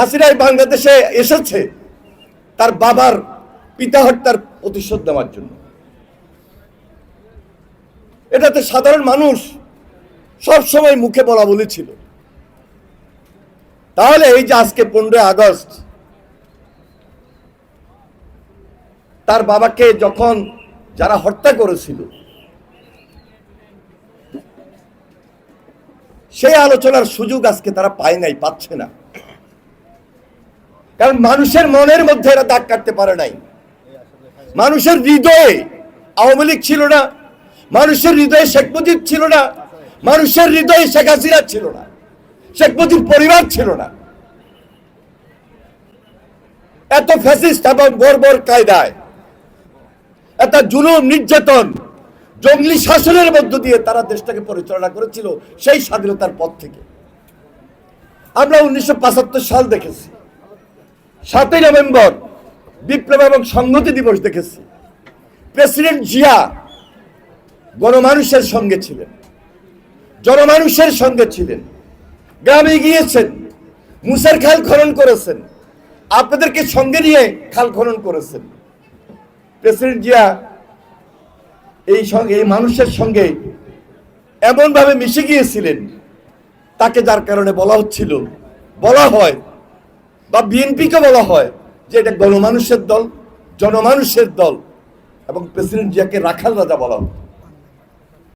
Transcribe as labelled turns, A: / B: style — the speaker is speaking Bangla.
A: হাসিনাই বাংলাদেশে এসেছে তার বাবার পিতা হত্যার প্রতিশোধ নেওয়ার জন্য। এটাতে সাধারণ মানুষ সব সময় মুখে বলা বলেছিল তাহলে এই যে আজকে পনেরোই আগস্ট, তার বাবাকে যখন যারা হত্যা করেছিল, সেই আলোচনার সুযোগ আজকে তারা পায় নাই, পাচ্ছে না। কারণ মানুষের মনের মধ্যে এরা দাগ কাটতে পারে নাই। মানুষের হৃদয়ে আওয়ামী লীগ ছিল না, মানুষের হৃদয়ে শেখ মুজিব ছিল না, মানুষের হৃদয়ে শেখ হাসিনা ছিল না, শেখ মুজিব পরিবার ছিল না। এত ফ্যাসিস্ট এবং বর্বর কায়দায়, এত জুলুম, নির্যাতন, জঙ্গলি শাসনের মধ্য দিয়ে তারা দেশটাকে পরিচালনা করেছিল সেই স্বাধীনতার পর থেকে। আমরা উনিশশো পঁচাত্তর সাল দেখেছি। সাতই নভেম্বর বিপ্লব এবং সংহতি দিবস দেখেছি। প্রেসিডেন্ট জিয়া গণমানুষের সঙ্গে ছিলেন। জনমানুষের সঙ্গে ছিলেন। গ্রামে গিয়েছেন। মুসার খাল খনন করেছেন। আপনাদেরকে সঙ্গে নিয়ে খাল খনন করেছেন। প্রেসিডেন্ট জিয়া এই সঙ্গে এই মানুষের সঙ্গে এমনভাবে মিশে গিয়েছিলেন, তাকে যার কারণে বলা হচ্ছিল, বলা হয় বা বিএনপিকে বলা হয় যে এটা গণমানুষের দল, জনমানুষের দল এবং প্রেসিডেন্ট জিয়াকে রাখাল রাজা বলা হতো।